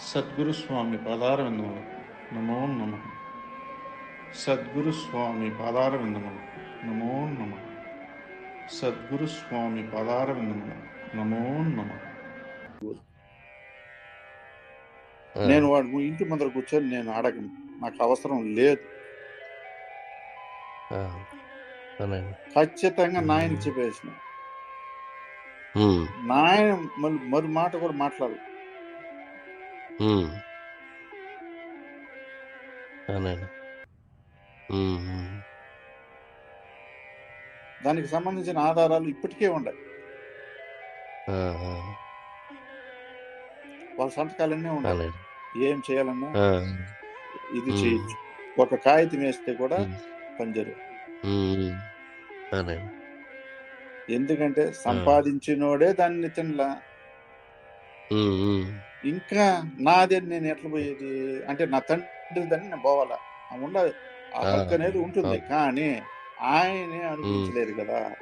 సద్గురు స్వామి పాదారవిందములు. నమో నమ. సద్గురు స్వామి పాదారవిందములు. నమో నమ. సద్గురు స్వామి పాదారవిందములు. నమో నమ. నేను వాడు ఇంటి ముందర కూర్చొని నేను అడగను నాకు అవసరం లేదు. ఖచ్చితంగా నాయన చెప్పేసిన. నాయన మరి మరి మాట కూడా మాట్లాడు దానికి సంబంధించిన ఆధారాలు ఇప్పటికే ఉన్నాయి ఆ, వాళ్ళ సంతకాలన్నీ అవునండి ఏం చేయాలన్నా ఇది. చేయొచ్చు. ఒక కాగితం వేస్తే కూడా. అవునండి ఎందుకంటే సంపాదించినోడే దాన్ని తినలా. ఇంకా నాదే నేను ఎట్లా పోయేది? అంటే నా తండ్రి దాన్ని నేను పోవాలా? ఉండదు ఆ హక్కు అనేది ఉంటుంది. కానీ ఆయనే అనుభవించలేరు కదా.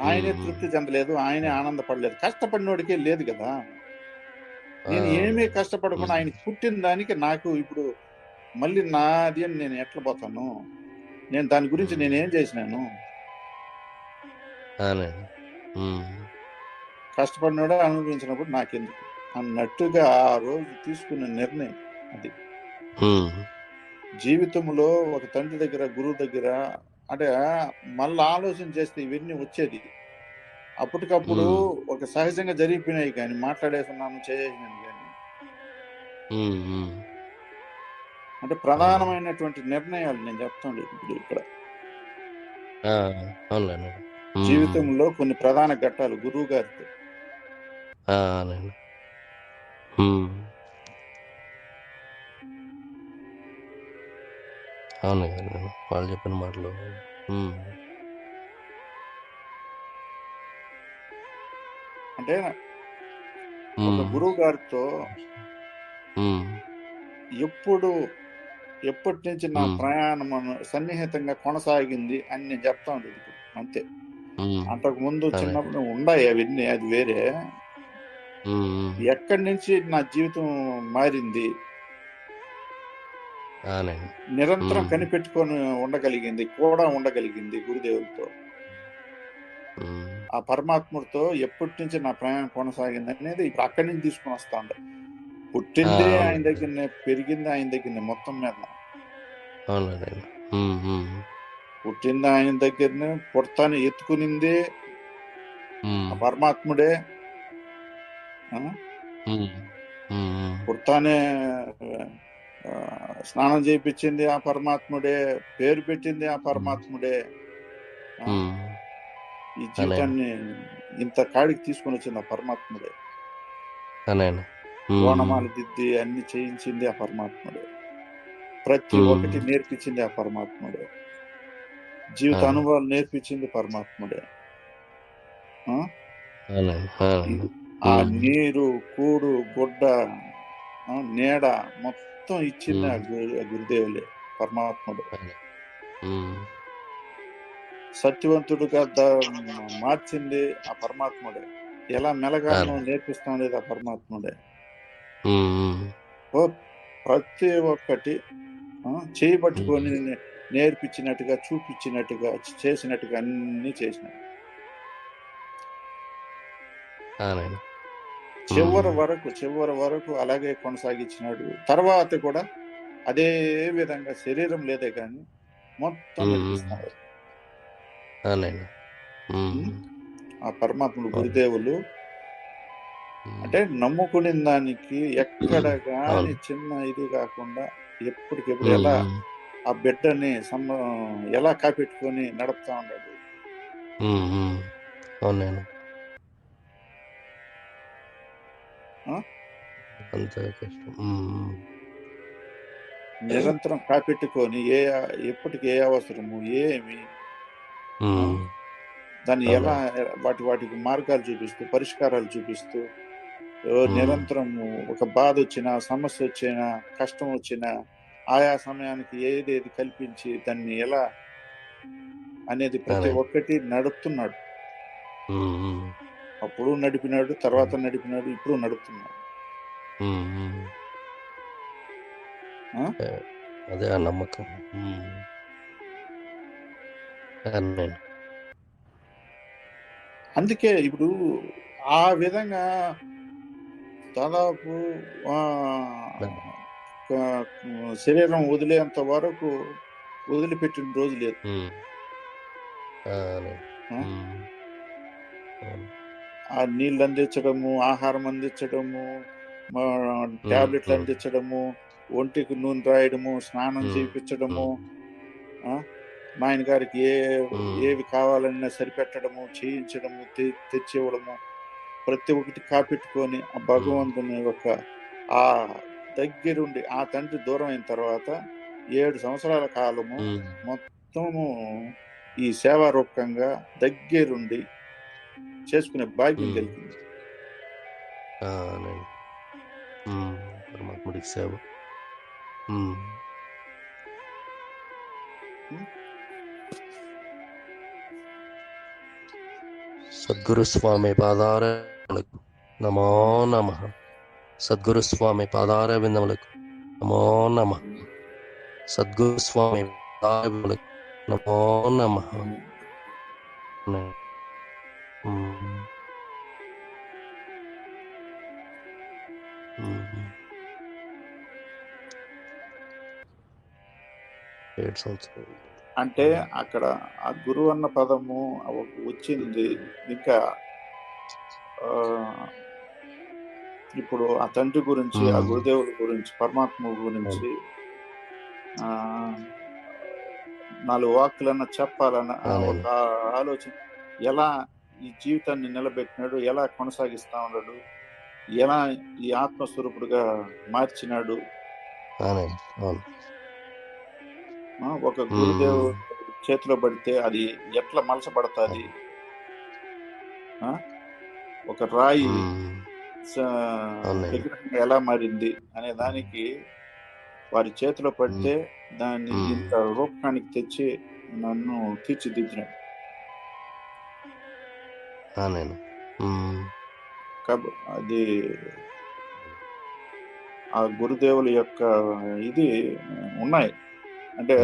ఆయనే తృప్తి చెందలేదు. ఆయనే ఆనందపడలేదు. కష్టపడినోడికే లేదు కదా. నేను ఏమీ కష్టపడకుండా. ఆయన పుట్టిన దానికి నాకు ఇప్పుడు మళ్ళీ నాది అని నేను ఎట్లా పోతాను? నేను దాని గురించి. నేనేం చేసినాను? కష్టపడినోడే అనుభవించినప్పుడు నాకెందుకు అన్నట్టుగా ఆ రోజు తీసుకున్న నిర్ణయం అది. జీవితంలో ఒక తండ్రి దగ్గర గురువు దగ్గర అంటే మళ్ళీ ఆలోచన చేస్తే ఇవన్నీ వచ్చేది అప్పటికప్పుడు. ఒక సహజంగా జరిగిపోయినాయి కానీ మాట్లాడేస్తున్నాను చేసేసినాను కానీ. అంటే ప్రధానమైనటువంటి నిర్ణయాలు నేను చెప్తాను ఇప్పుడు ఇక్కడ. జీవితంలో కొన్ని ప్రధాన ఘట్టాలు గురువు గారితో అవునండి. అవును కదండి వాళ్ళు చెప్పిన మాటలు. అంటే గురువు గారితో ఎప్పుడు ఎప్పటి నుంచి నా. ప్రయాణం సన్నిహితంగా కొనసాగింది అని నేను చెప్తా ఉండేది అంతే. అంతకు ముందు. చిన్నప్పుడు ఉన్నాయి అవన్నీ అది వేరే. ఎక్కడి నుంచి నా జీవితం మారింది? నిరంతరం. కనిపెట్టుకొని ఉండగలిగింది కూడా ఉండగలిగింది గురుదేవులతో ఆ పరమాత్ముడితో ఎప్పటి నుంచి నా ప్రయాణం కొనసాగింది అనేది ఇప్పుడు అక్కడి నుంచి తీసుకొని వస్తా ఉండే పుట్టిందే. ఆయన దగ్గరనే పెరిగింది ఆయన దగ్గరనే మొత్తం మీద. పుట్టింది ఆయన దగ్గరనే పుడతాను ఎత్తుకునిందే పరమాత్ముడే. ఆ, స్నానం చేయించింది ఆ పరమాత్ముడే పేరు పెట్టింది ఆ పరమాత్ముడే. ఈ జీవితాన్ని ఇంత కాడికి తీసుకొని వచ్చింది ఆ పరమాత్ముడే. ఓనమాలు దిద్ది అన్ని చేయించింది ఆ పరమాత్ముడే. ప్రతి. ఒక్కటి నేర్పించింది ఆ పరమాత్ముడే. జీవిత. అనుభవాలు నేర్పించింది పరమాత్ముడే. ఆ? నీరు కూడు గుడ్డ నీడ మొత్తం ఇచ్చింది ఆ గురు ఆ గురుదేవులే పరమాత్ముడు. సత్యవంతుడుగా మార్చింది ఆ పరమాత్ముడే. ఎలా మెలగానో అవును. నేర్పిస్తా ఉండేది ఆ పరమాత్ముడే. ఓ ప్రతి ఒక్కటి చేయబట్టుకొని నేర్పించినట్టుగా చూపించినట్టుగా చేసినట్టుగా అన్ని చేసినాడు. చివరి. వరకు చివరి వరకు అలాగే కొనసాగించినాడు. తర్వాత కూడా అదే విధంగా శరీరం లేదే కానీ మొత్తం ఆ పరమాత్ముడు గురుదేవులు అంటే నమ్ముకునే దానికి ఎక్కడ అవును. చిన్న ఇది కాకుండా ఎప్పటికెప్పుడు ఎలా ఆ బిడ్డని సమ ఎలా కాపెట్టుకొని నడుపుతా ఉన్నాడు. అవునండి. అంత కష్టం. నిరంతరం కాపెట్టుకొని ఏ ఎప్పటికి ఏ అవసరము ఏమి? దాన్ని. ఎలా వాటి వాటికి మార్గాలు చూపిస్తూ పరిష్కారాలు చూపిస్తూ. నిరంతరము ఒక బాధ వచ్చినా సమస్య వచ్చినా కష్టం వచ్చినా ఆయా సమయానికి ఏదేది కల్పించి దాన్ని ఎలా అనేది ప్రతి. ఒక్కటి నడుపుతున్నాడు. అప్పుడు నడిపినాడు తర్వాత నడిపినాడు ఇప్పుడు నడుపుతున్నాడు? అదే ఆ నమ్మకం. అందుకే ఇప్పుడు ఆ విధంగా దాదాపు శరీరం వదిలేంత వరకు వదిలిపెట్టిన రోజు లేదు. ఆ, నీళ్ళు అందించడము ఆహారం అందించడము టాబ్లెట్లు. అందించడము ఒంటికి నూనె రాయడము స్నానం. చేయించడము ఆయన గారికి ఏ. ఏవి కావాలన్నా సరిపెట్టడము చేయించడము తెచ్చివ్వడము ప్రతి ఒక్కటి కాపెట్టుకొని ఆ భగవంతుని యొక్క ఆ దగ్గరుండి ఆ తండ్రి దూరం అయిన తర్వాత ఏడు సంవత్సరాల కాలము. మొత్తము ఈ సేవా రూపకంగా దగ్గరుండి చేసుకునే భాగ్యం మ్మ్. కలిగింది ఆ, అన్నాను. ఉమ్, పరమాత్ముడికి సేవ ఉమ్. సద్గురు స్వామి పాదార విందములకు నమో నమ సద్గురు స్వామి పాదార విందములకు నమో నమ సద్గురు స్వామి పాదార విందములకు నమో నమ ఏడు సంవత్సరాలు అంటే అక్కడ ఆ గురువు అన్న పదము వచ్చింది. ఇంకా ఇప్పుడు ఆ తండ్రి గురించి ఆ మ్మ్. గురుదేవుల గురించి పరమాత్మ గురించి ఆ నాలుగు వాక్కులన్నా చెప్పాలన్న. ఒక ఆలోచన. ఎలా ఈ జీవితాన్ని నిలబెట్టినాడు? ఎలా కొనసాగిస్తా ఉన్నాడు? ఎలా ఈ ఆత్మస్వరూపుడుగా మార్చినాడు? అవును. ఒక గురుదేవు చేతిలో పడితే అది ఎట్లా మలసపడుతుంది ఒక రాయి. విగ్రహంగా ఎలా మారింది అనే దానికి వారి చేతిలో పడితే దాన్ని. ఇంత రూపకానికి తెచ్చి నన్ను తీర్చిదిద్దినాడు. అది ఆ గురుదేవుల యొక్క ఇది ఉన్నాయి. అంటే.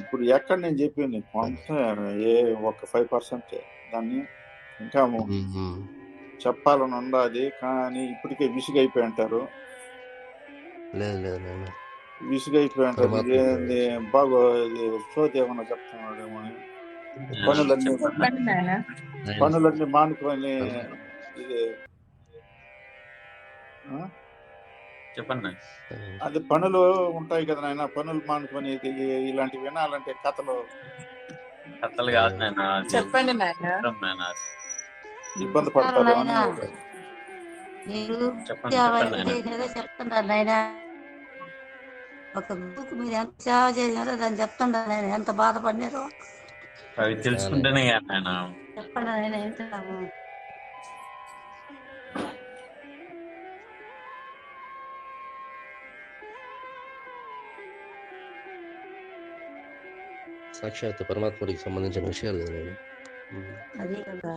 ఇప్పుడు ఎక్కడ నేను చెప్పింది కొంత ఏ ఒక ఫైవ్ పర్సెంట్ దాన్ని ఇంకా. చెప్పాలని ఉండాలి కానీ ఇప్పటికే విసుగైపోయి అంటారు లేదు లేదు నాయన విసుగైపోయి అంటారు ఇదేంది బాగో ఇది సోది ఏమన్నా చెప్తున్నాడేమో అని. పనులన్నీ పనులన్నీ మానుకొని ఇది? చెప్పండి నాయన. అది పనులు ఉంటాయి కదా నాయన పనులు మానుకొని ఇలాంటివి వినాలంటే కథలు. కథలు కాదు నాయన చెప్పండి నాయన. ఇబ్బంది పడతారు మీరు చెప్తున్నారు నాయన. ఒక మీరు ఎంత సేవ చేసినారో దాన్ని చెప్తున్నారు నాయన. ఎంత బాధపడినారో అవి తెలుసుకుంటేనే చెప్పండి నాయన సాక్షాత్ పరమాత్ముడికి సంబంధించిన విషయాలు కదా. అదే కదా.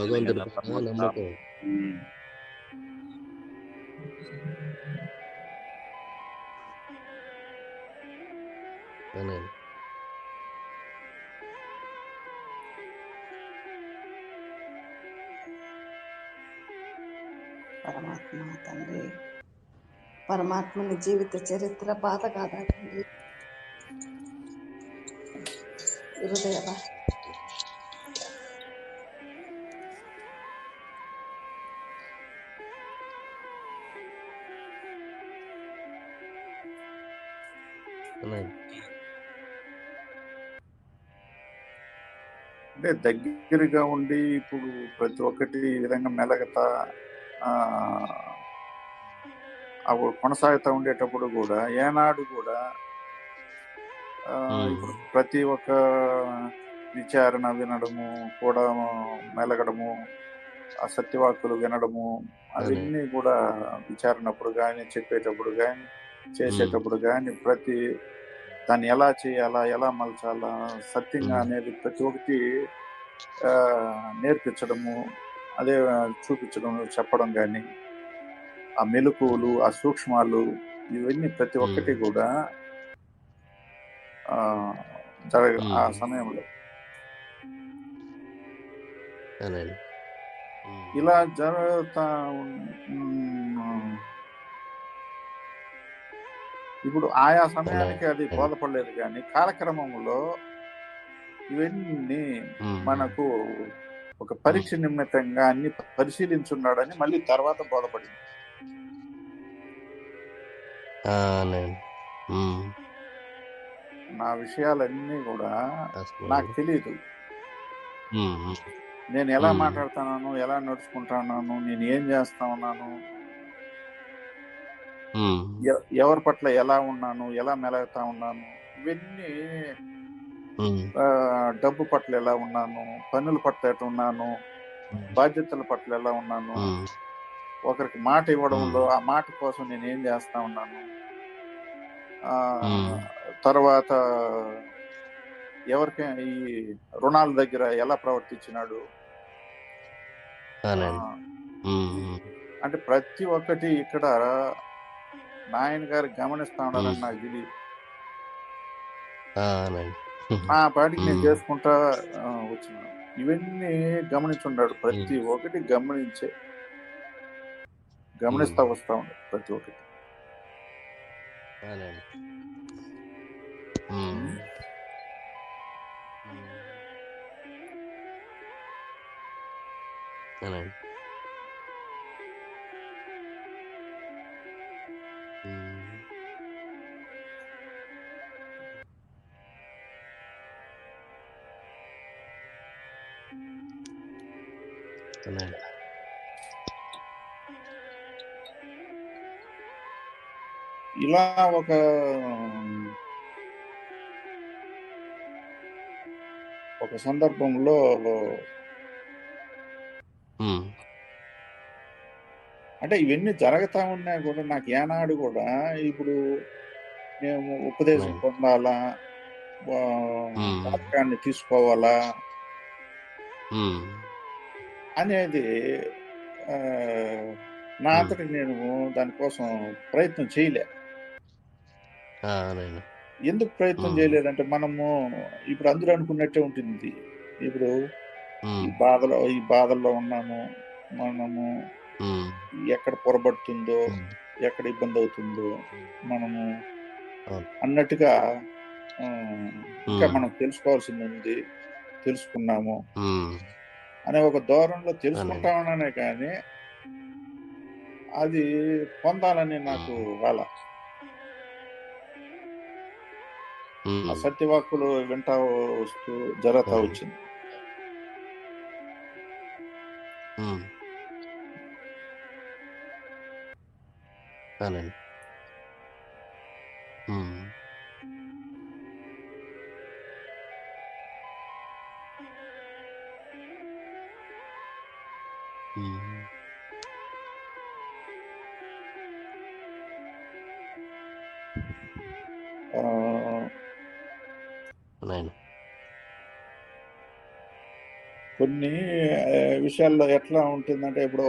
భగవంతుడి నమ్మకం. పరమాత్మ తండ్రి. పరమాత్మని జీవిత చరిత్ర బాధ కాదా తండ్రి? గురుదేవ అవునండి అంటే దగ్గరగా ఉండి ఇప్పుడు ప్రతి ఒక్కటి ఈ విధంగా మెలగతా ఆ, అప్పుడు కొనసాగుతూ ఉండేటప్పుడు కూడా ఏనాడు కూడా. ఇప్పుడు ప్రతి ఒక్క విచారణ వినడము కూడా మెలగడము ఆ సత్యవాక్కులు వినడము అవన్నీ కూడా విచారణప్పుడు కానీ చెప్పేటప్పుడు కానీ చేసేటప్పుడు కానీ ప్రతి దాన్ని ఎలా చేయాలా ఎలా మలచాలా సత్యంగా. అనేది ప్రతి ఒక్కటి నేర్పించడము అదే చూపించడం చెప్పడం కానీ ఆ మెలకువలు ఆ సూక్ష్మాలు ఇవన్నీ ప్రతి ఒక్కటి. కూడా జరగ ఆ. సమయంలో. ఇలా జరుగుతా ఇప్పుడు ఆయా సమయానికి అది బోధపడలేదు కానీ కాలక్రమంలో ఇవన్నీ. మనకు ఒక పరీక్ష నిమిత్తంగా అన్ని పరిశీలించున్నాడని మళ్ళీ తర్వాత బోధపడింది. నా విషయాలన్నీ కూడా నాకు తెలియదు. నేను ఎలా. మాట్లాడుతున్నాను ఎలా నడుచుకుంటున్నాను నేను ఏం చేస్తా ఉన్నాను ఎవరి పట్ల ఎలా ఉన్నాను ఎలా మెలగుతా ఉన్నాను ఇవన్నీ డబ్బు పట్ల ఎలా ఉన్నాను పన్నుల పట్ల ఎట్లా ఉన్నాను బాధ్యతల పట్ల ఎలా ఉన్నాను. ఒకరికి మాట ఇవ్వడంలో ఆ మాట కోసం నేను ఏం చేస్తా ఉన్నాను. తర్వాత ఎవరికి ఈ రుణాల దగ్గర ఎలా ప్రవర్తించినాడు. అంటే ప్రతి ఒక్కటి ఇక్కడ నాయన గారు గమనిస్తా ఉండాలని. నాకు తెలియదు నా పాటికి నేను. చేసుకుంటా ఆ, వచ్చినాను. ఇవన్నీ గమనించున్నాడు ప్రతి ఒక్కటి గమనించే గమనిస్తా వస్తా ఉన్నాడు ప్రతి ఒక్కటి. అవునండి మ్మ్. మ్మ్. అవునండి మ్మ్. అవునండి ఒక సందర్భంలో. అంటే ఇవన్నీ జరుగుతా ఉన్నా కూడా నాకు ఏనాడు కూడా ఇప్పుడు మేము ఉపదేశం. పొందాలా. వాక్యాన్ని తీసుకోవాలా. అనేది నా. అంతటి నేను దానికోసం ప్రయత్నం చేయలే ఎందుకు ప్రయత్నం. చేయలేదంటే మనము ఇప్పుడు అందరూ అనుకున్నట్టే ఉంటుంది ఇప్పుడు ఈ. బాధలో ఈ బాధల్లో ఉన్నాము మనము. ఎక్కడ పొరబడుతుందో. ఎక్కడ ఇబ్బంది అవుతుందో మనము. అన్నట్టుగా ఇంకా. మనం తెలుసుకోవాల్సింది ఉంది తెలుసుకున్నాము. అనే ఒక ధోరణిలో తెలుసుకుంటా ఉన్నానే కానీ అది పొందాలని నాకు వాళ్ళ మ్మ్. ఆ సత్యవాక్కులు వింటా వస్తూ జరుగుతా. వచ్చింది. అవునండి మ్మ్. అవునండి కొన్ని విషయాల్లో ఎట్లా ఉంటుందంటే ఇప్పుడు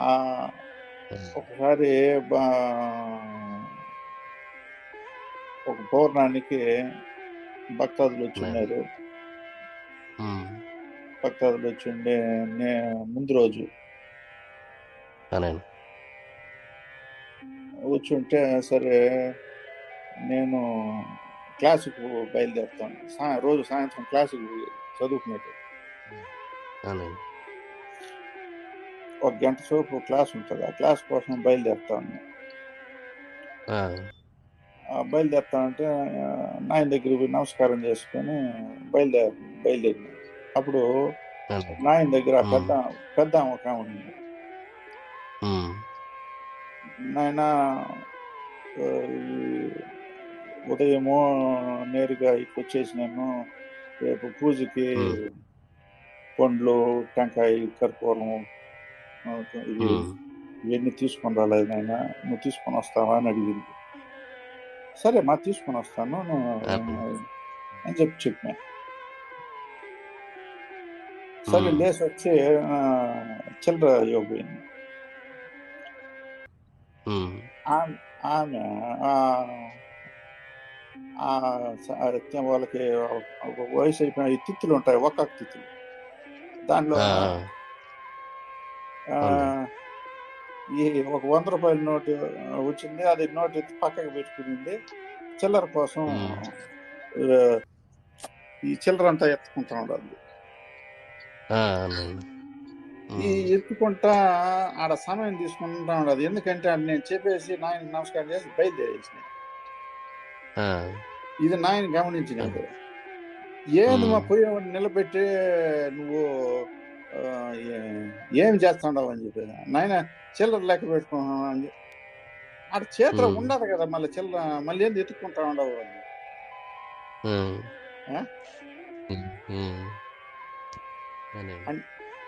ఆ ఒకసారి ఒక పౌర్ణానికి భక్తాదులు వచ్చి ఉన్నారు. మ్మ్. భక్తాదులు వచ్చి ఉండే నే ముందు రోజు. ఉంటే సరే నేను క్లాసుకు బయలుదేరుతాను సా రోజు సాయంత్రం క్లాసుకు చదువుకునేట్టు అవునండి. ఒక గంట సేపు క్లాస్ ఉంటుంది. ఆ క్లాస్ కోసం బయలుదేరుతాను ఆ, ఆ బయలుదేరుతానంటే ఆ, నాయన దగ్గరికి పోయి నమస్కారం చేసుకొని బయలుదేరి బయలుదేరిన. అప్పుడు నాయన దగ్గర. పెద్ద పెద్ద ఒక ఉంది నాయన ఉదయము నేరుగా ఇక్కడికి వచ్చేసినాను రేపు పూజకి. పండ్లు టెంకాయ కర్పూరం ఇవి ఇవన్నీ తీసుకొని రాలేదు నాయన. నువ్వు తీసుకొని వస్తావా అని అడిగింది. సరే మా తీసుకొని వస్తాను. నేను అని చెప్పి చెప్పిన. సరే. లేసి వచ్చి చిల్లర ఇవ్వబోయింది. ఆమె వాళ్ళకి ఒక వయసు అయిపోయిన ఈ తిత్తులు ఉంటాయి ఒక్కొక్క తిత్తులు. అవును. ఈ ఒక వంద రూపాయల నోటు వచ్చింది అది నోటు ఎత్తి పక్కకు పెట్టుకునింది. చిల్లర కోసం ఈ చిల్లర అంతా ఎత్తుకుంటా ఉండాలి. ఈ ఎత్తుకుంటా ఆడ సమయం తీసుకుంటా ఉండదు ఎందుకంటే నేను చెప్పేసి నాయన నమస్కారం చేసి బయలుదేరేసిన. ఆ, ఇది నాయన గమనించినాడు ఏది మా. పోయేవాడిని నిలబెట్టి నువ్వు ఏ- చేస్తాడావు అని చెప్పి నాయన చిల్లర లెక్క పెట్టుకున్నాను అని చెప్పి. చేతిలో ఉమ్. ఉండదు కదా మళ్ళీ చిల్లర మళ్ళీ ఏంది ఎత్తుకుంటా ఉండవు అని.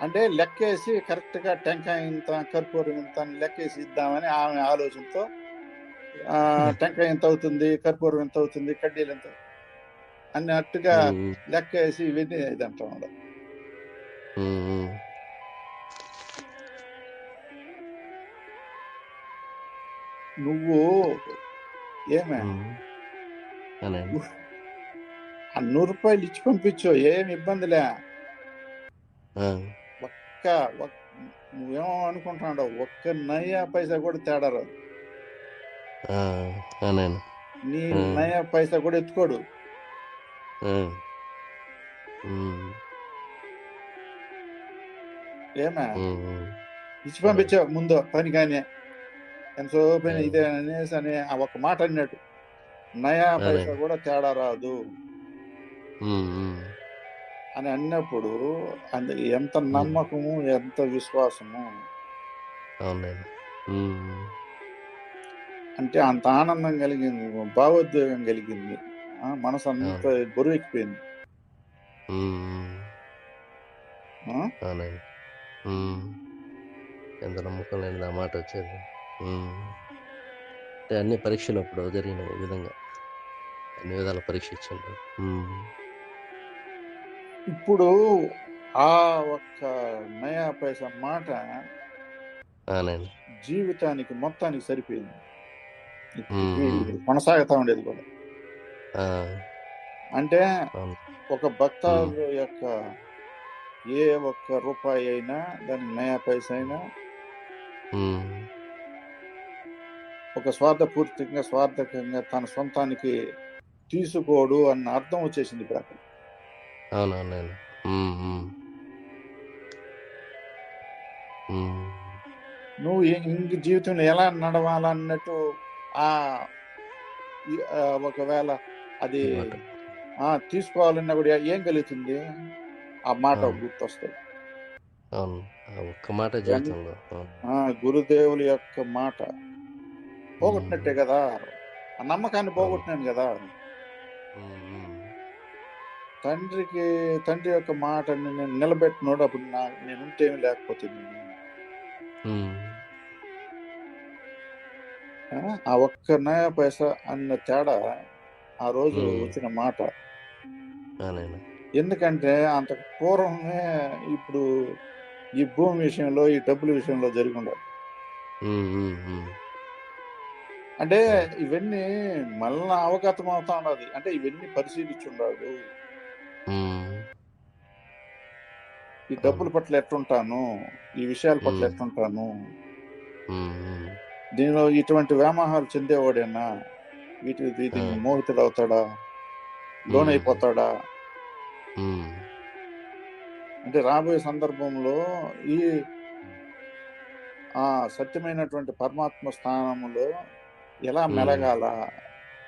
అంటే లెక్కేసి కరెక్ట్గా టెంకాయ ఇంత కర్పూరం ఇంత లెక్కేసి ఇద్దామని ఆమె ఆలోచనతో టెంకాయ ఎంత అవుతుంది కర్పూరం ఎంత అవుతుంది కడ్డీలు ఎంత అన్నట్టుగా ఉమ్, లెక్కేసి ఇవన్నీ ఉండదు ఉమ్. నువ్వు ఏమే? నూరు రూపాయలు ఇచ్చి పంపించు ఏం ఇబ్బందిలే ఒక్క ఒక్- నువ్వేమో అనుకుంటున్నాడు ఒక్క నయా పైసా కూడా తేడా రాదు. నీ. నయా పైసా కూడా ఎత్తుకోడు. ఏమే. ఇచ్చి పంపించావు ముందు పని కానీ. ఎంతో పని ఉమ్. ఇదే అనేసి అని ఆ ఒక్క మాట అన్నాడు. నయా పైసా. కూడా తేడా రాదు. అని అన్నప్పుడు అది ఎంత నమ్మకము ఎంత విశ్వాసము? అవునండి. అంటే అంత ఆనందం కలిగింది భావోద్వేగం కలిగింది. మనసు అంత బరువెక్కిపోయింది. ఎంత నమ్మకం లేని ఆ మాట వచ్చేది. అంటే అన్ని పరీక్షలు అప్పుడు జరిగినాయి ఈ విధంగా. అన్ని విధాల పరీక్ష ఇచ్చిండ్రు ఉమ్. ఇప్పుడు ఆ ఒక్క నయా పైసా మాట జీవితానికి మొత్తానికి సరిపోయింది. కొనసాగుతా ఉండేది కూడా. అంటే ఒక భక్తాదు యొక్క ఏ ఒక్క రూపాయి అయినా దానికి నయా పైసా అయినా. ఒక స్వార్థపూరితంగా స్వార్థకంగా తన సొంతానికి తీసుకోడు అన్న అర్థం వచ్చేసింది ఇప్పుడు అక్కడ. నువ్వు ఇంక జీవితంలో ఎలా నడవాలన్నట్టు ఆ ఒకవేళ అది తీసుకోవాలన్నా కూడా ఏం కలుగుతుంది? ఆ మాట. గుర్తొస్తుంది. ఒక్క మాట జీవితంలో. గురుదేవుల యొక్క మాట పోగొట్టినట్టే కదా ఆ నమ్మకాన్ని పోగొట్టినాను కదా. తండ్రికి తండ్రి యొక్క మాటని నేను నిలబెట్టినోడు అప్పుడు నా నేను? ఉంటేమి లేకపోతే. ఆ, ఒక్క నయా పైసా అన్న తేడా ఆ రోజు. వచ్చిన మాట ఎందుకంటే అంత పూర్వమే ఇప్పుడు ఈ భూమి విషయంలో ఈ డబ్బుల విషయంలో జరిగి ఉండదు ఉమ్. అంటే ఇవన్నీ మళ్ళా అవగతం అవుతా ఉన్నది అంటే ఇవన్నీ పరిశీలించుండాడు. ఈ డబ్బుల పట్ల ఎట్లుంటాను ఈ విషయాల పట్ల. ఎట్లుంటాను ఉమ్. దీనిలో ఇటువంటి వ్యామోహాలు చెందేవాడేనా వీటి ఆ. మోహితుడు అవుతాడా లోన్ మ్మ్. అయిపోతాడా ఉమ్. అంటే రాబోయే సందర్భంలో ఈ ఆ సత్యమైనటువంటి పరమాత్మ స్థానంలో ఎలా. మెలగాల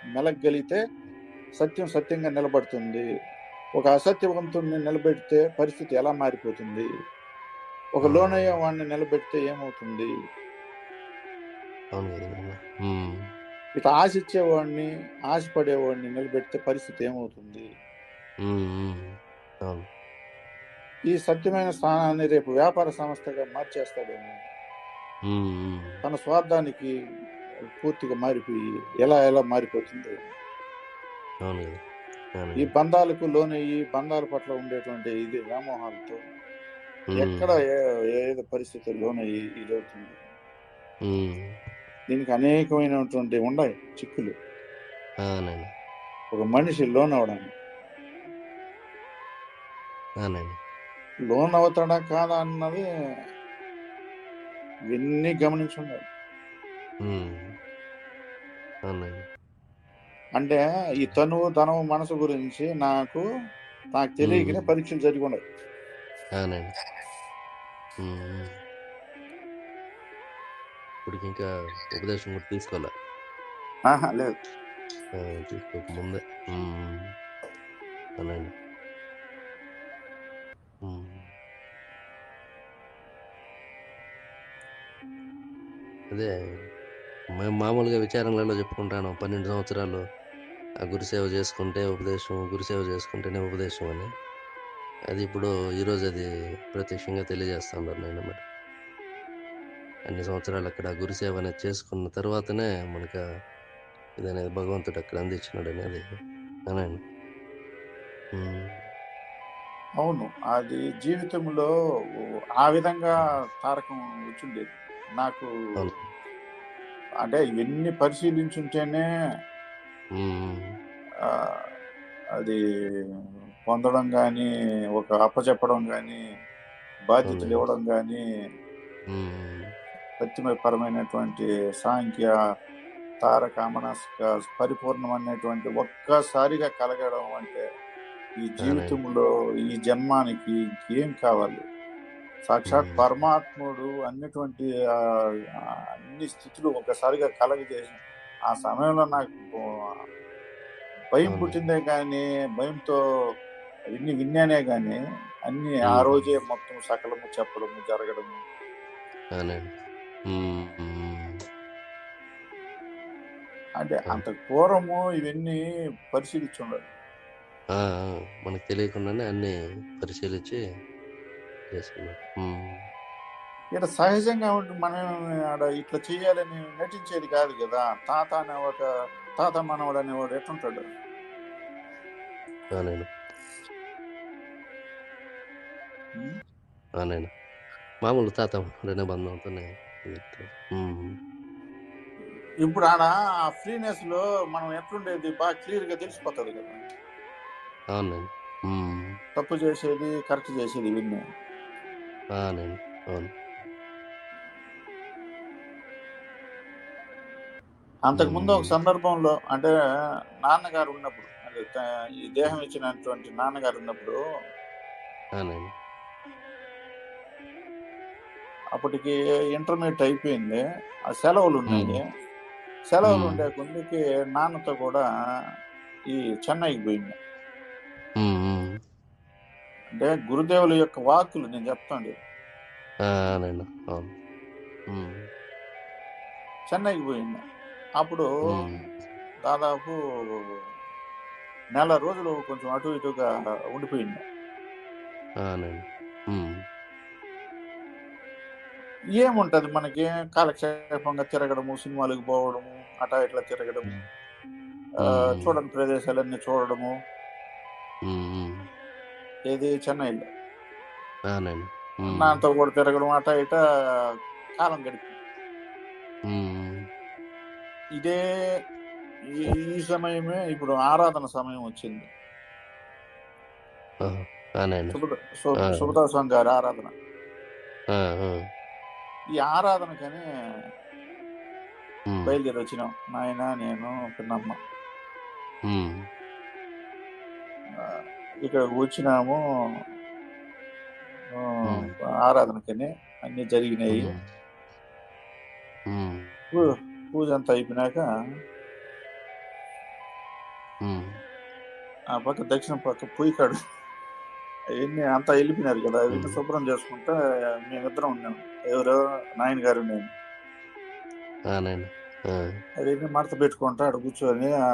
మెలగలిగితే సత్యం సత్యంగా నిలబడుతుంది ఒక అసత్యవంతుణ్ణి నిలబెడితే పరిస్థితి ఎలా మారిపోతుంది ఒక. లోనయ్యే వాడిని నిలబెడితే ఏమవుతుంది అవును కదా ఇట్లా ఆశ ఇచ్చేవాడిని ఆశపడేవాడిని నిలబెడితే పరిస్థితి ఏమవుతుంది? ఈ సత్యమైన స్థానాన్ని రేపు వ్యాపార సంస్థగా మార్చేస్తాడేమో. తన స్వార్థానికి పూర్తిగా మారిపోయి ఎలా ఎలా మారిపోతుంది. ఈ. బంధాలకు లోనయ్యి బంధాల పట్ల ఉండేటువంటి ఇది వ్యామోహాలతో ఎక్కడ ఏ- ఏదో పరిస్థితులు లోనయ్యి ఇది అవుతుంది. దీనికి అనేకమైనటువంటి ఉన్నాయి చిక్కులు. ఒక మనిషి లోన్ అవడానికి లోన్ అవుతాడా కాదా అన్నది ఇవన్నీ గమనించి ఉండాలి అంటే ఈ తనువు ధనము మనసు గురించి నాకు నాకు తెలియకనే. పరీక్షలు జరిగి ఉన్నాయి అవునండి. మ్మ్. ఇప్పటికి ఇంకా ఉపదేశం కూడా తీసుకోవాలా లేదు. ఆ, తీసుకోక ముందే. మ్మ్. అవునండి మ్మ్. అదే మేము మామూలుగా విచారణలలో చెప్పుకుంటాను పన్నెండు సంవత్సరాలు ఆ గురుసేవ చేసుకుంటే ఉపదేశం గురుసేవ చేసుకుంటేనే ఉపదేశం అని. అది ఇప్పుడు ఈరోజు అది ప్రత్యక్షంగా తెలియజేస్తున్నారు నేను మరి. అన్ని సంవత్సరాలు అక్కడ గురుసేవ అనేది చేసుకున్న తర్వాతనే మనకు ఆ ఇది అనేది భగవంతుడు అక్కడ అందించినాడు అనేది అనండి. అవును అది జీవితంలో ఆ విధంగా తారకం వచ్చిండేది. నాకు అంటే ఇవన్నీ పరిశీలించుంటేనే అది పొందడం కానీ ఒక అప్పచెప్పడం కానీ బాధ్యతలు. ఇవ్వడం కానీ ఉమ్, సత్యమయపరమైనటువంటి సాంఖ్య తారక మనస్క పరిపూర్ణమైనటువంటి ఒక్కసారిగా కలగడం అంటే ఈ జీవితంలో ఈ జన్మానికి ఇంకేం కావాలి సాక్షాత్. పరమాత్ముడు అన్నిటువంటి అన్ని స్థితులు ఒక్కసారిగా కలగజేసి ఆ సమయంలో నాకు భయం. పుట్టిందే కానీ భయంతో విన్ని విన్నానే కానీ అన్ని ఆ. రోజే మొత్తం సకలము చెప్పడము జరగడము అంటే. అంత పూర్వము ఇవన్నీ ఆ, మనకు తెలియకుండానే అన్ని పరిశీలించి చేసుకున్నాం. ఉమ్, ఇక్కడ సహజంగా మనం ఆడ ఇట్లా చేయాలని నటించేది కాదు కదా. తాత అనే ఒక తాత మనవడు అనేవాడు ఎట్లుంటాడు? మామూలు తాత రెండే బంధంతోనే ఉమ్, ఇప్పుడు ఆడ ఆ ఫ్రీనెస్లో మనం ఎట్లుండేది? బాగా క్లియర్గా తెలిసిపోతుంది కదా. అవునండి. తప్పు చేసేది కరెక్ట్ చేసేది అవునండి. అవును. అంతకు ముందు ఒక. సందర్భంలో అంటే నాన్నగారు ఉన్నప్పుడు అంటే ఈ దేహం ఇచ్చినటువంటి నాన్నగారు ఉన్నప్పుడు అవునండి. అప్పటికి ఇంటర్మీడియట్ అయిపోయింది. ఆ సెలవులు ఉన్నాయి సెలవులు. ఉండే కొందుకి నాన్నతో కూడా ఈ చెన్నైకి పోయింది. అంటే గురుదేవుల యొక్క వాక్కులు నేను చెప్తాను. చెన్నైకి పోయింది. అప్పుడు. దాదాపు నెల రోజులు కొంచెం అటు ఇటుగా ఉండిపోయింది. ఏముంటది మనకి? కాలక్షేపంగా తిరగడము సినిమాలకు పోవడము అటా ఇట్లా తిరగడము. చూడని ప్రదేశాలన్నీ చూడడము. ఏది చెన్నైలో. నాతో కూడా తిరగడం అటా ఇటా కాలం గడిపి ఇదే ఈ సమయమే ఇప్పుడు ఆరాధన సమయం వచ్చింది. ఆ, అవునండి. సుభద సు- ఆ. సుభదాస్వామి గారి ఆరాధన. ఈ ఆరాధనకని బయలుదేరి వచ్చినాం నాయన నేను పిన్నమ్మ. ఇక్కడ ఉమ్. ఆరాధనకని అన్ని జరిగినాయి. పూజ అంతా అయిపోయినాక. ఆ పక్క దక్షిణ పక్క పొయ్యి కాడు. అవన్నీ అంతా వెళ్ళిపోయినారు కదా. అవన్నీ. శుభ్రం చేసుకుంటా మేమిద్దరం ఉన్నాం. ఎవరో నాయన గారు నేను. అవన్నీ మడత పెట్టుకుంటా అక్కడ కూర్చొని ఆ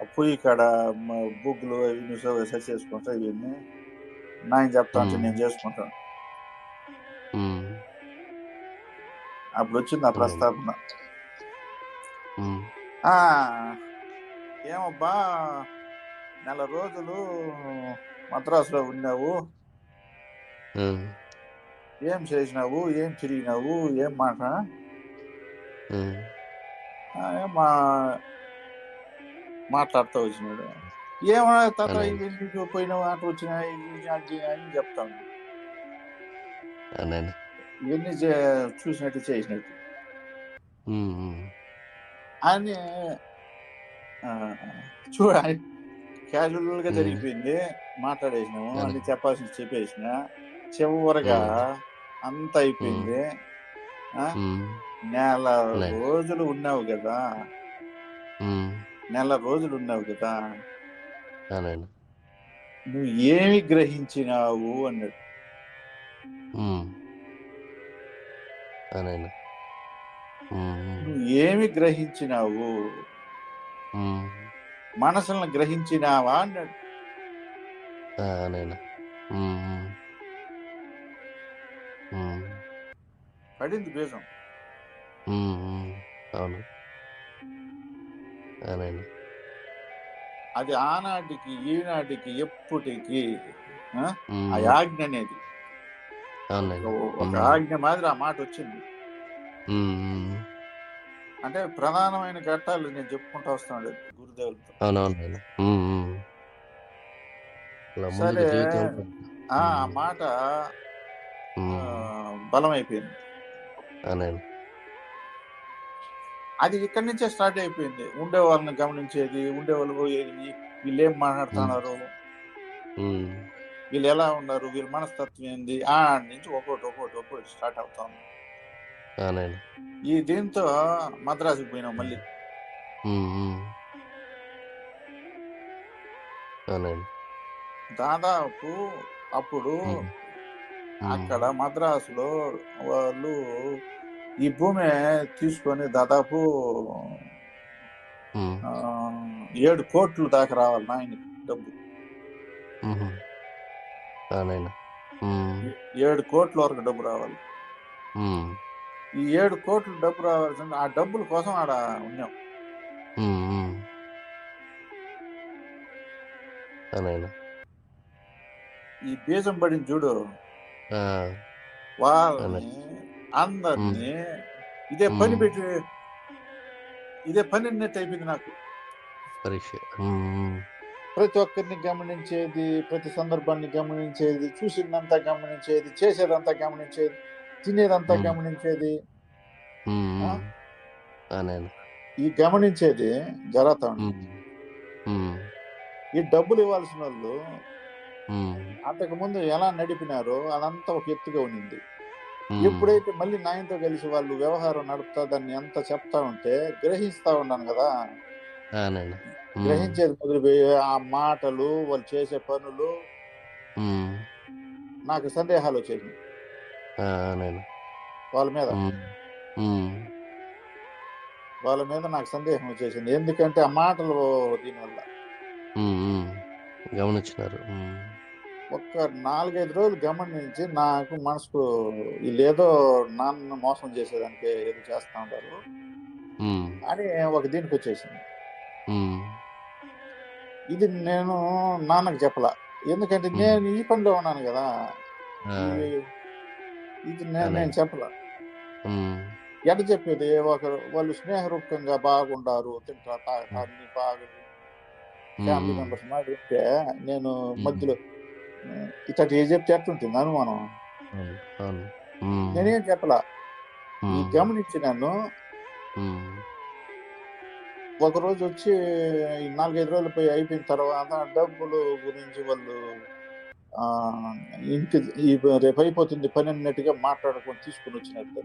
ఆ పొయ్యి కాడ మ- బొగ్గులు అవి సెట్ చేసుకుంటా ఇవన్నీ నాయన చెప్తా మ్మ్. నేను చేసుకుంటాను అప్పుడు వచ్చింది ఆ ఆ, ఏమబ్బా నెల రోజులు మద్రాసులో ఉన్నావు. ఏం చేసినావు? ఏం తిరిగినావు? ఏం మాట? మా మాట్లాడుతూ వచ్చినాడు. ఏమన్నా తాత అలాగే. ఇవన్నీ పోయిన మాట వచ్చినాయి అని చెప్తాను. ఇవన్నీ చూసినట్టు చేసినట్టు. అని ఆ, చూడ క్యాజువల్గా మ్మ్. జరిగిపోయింది. మాట్లాడేసినాము. అన్ని చెప్పాల్సింది చెప్పేసిన. చివరిగా. అంత అయిపోయింది నెల. రోజులు ఉన్నావు కదా. నెల రోజులు ఉన్నావు కదా. నువ్వు ఏమి గ్రహించినావు అన్నాడు. నువ్వు ఏమి గ్రహించినావు? మనసులను గ్రహించినావా అన్నాడు. పడింది బీజం. అవును. అది ఆనాటికి ఈనాటికి ఎప్పటికి ఆ, ఆజ్ఞ అనేది. ఒక-. ఆజ్ఞ మాదిరి ఆ మాట వచ్చింది. అంటే ప్రధానమైన ఘట్టాలు నేను చెప్పుకుంటూ వస్తున్నాడు గురుదేవులతో. సరే. ఆ. మాట బలమైపోయింది. అది ఇక్కడి నుంచే స్టార్ట్ అయిపోయింది. ఉండే వాళ్ళని గమనించేది ఉండే వాళ్ళు పోయేది వీళ్ళు ఏం మాట్లాడుతున్నారు? వీళ్ళు ఎలా ఉన్నారు? వీళ్ళ మనస్తత్వం ఏంది? ఆ నుంచి ఒక్కోటి ఒక్కోటి ఒక్కోటి స్టార్ట్ అవుతాం ఈ దీంతో మద్రాసుకి పోయినాం మళ్ళీ. దాదాపు అప్పుడు. అక్కడ మద్రాసులో వాళ్ళు ఈ భూమి తీసుకొని దాదాపు ఏడు కోట్లు దాకా రావాలి నాయన డబ్బు. ఏడు కోట్ల వరకు డబ్బు రావాలి. ఈ ఏడు కోట్ల డబ్బు రావాల్సింది ఆ డబ్బుల కోసం ఆడ ఉన్నాం. ఈ బీజం పడింది చూడు. వాళ్ళని అందరినీ ఇదే పని. పెట్టి ఇదే పని అన్నట్టు అయిపోయింది నాకు. పరీక్ష. ప్రతి ఒక్కరిని గమనించేది ప్రతి సందర్భాన్ని గమనించేది చూసిందంతా గమనించేది చేసేదంతా గమనించేది తినేదంతా. గమనించేది ఈ గమనించేది ఉమ్, ఈ డబ్బులు ఇవ్వాల్సిన వాళ్ళు ఉమ్, అంతకు ముందు ఎలా నడిపినారో అదంతా ఒక ఎత్తుగా ఉన్నింది. ఎప్పుడైతే మళ్ళీ నాయనతో కలిసి వాళ్ళు వ్యవహారం నడుపుతా దాన్ని ఎంత చెప్తా ఉంటే గ్రహిస్తా ఉన్నాను కదా. గ్రహించేది మొదలుపోయి ఆ మాటలు వాళ్ళు చేసే పనులు. నాకు సందేహాలు నాయన వాళ్ళ మీద. వాళ్ళ మీద నాకు సందేహం వచ్చేసింది. ఎందుకంటే ఆ మాటలు దీనివల్ల. గమనించినారు. ఒక్క నాలుగైదు రోజులు గమనించి నాకు మనసుకు వీళ్ళేదో నాన్న మోసం చేసేదానికి ఏదో చేస్తా ఉంటారు. అని ఒక దీనికి వచ్చేసింది. ఇది నేను నాన్నకు చెప్పలా. ఎందుకంటే. నేను ఈ పనిలో ఉన్నాను కదా. ఇది నేను చెప్పలా. ఎట చెప్పేది? ఒకరు వాళ్ళు స్నేహరూపకంగా బాగుండారు తింటా తాగుతా అన్ని బాగా ఫ్యామిలీ మెంబర్స్ మాట ఉంటే నేను. మధ్యలో ఇతడు ఏ చెప్తే ఎట్లుంటుంది అనుమానం. నేనేం చెప్పలా? గమనించి నన్ను ఉమ్, ఒక రోజు వచ్చి ఈ నాలుగైదు రోజులు పోయి అయిపోయిన తర్వాత డబ్బులు గురించి వాళ్ళు ఇంటి రేపు అయిపోతుంది పని అన్నట్టుగా మాట్లాడుకొని తీసుకుని వచ్చినట్టు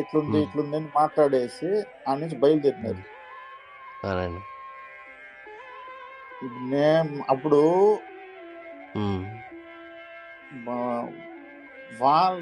ఇట్లుంది. ఇట్లుంది అని మాట్లాడేసి ఆ నుంచి బయలుదేరినారు. అప్పుడు వాళ్ళ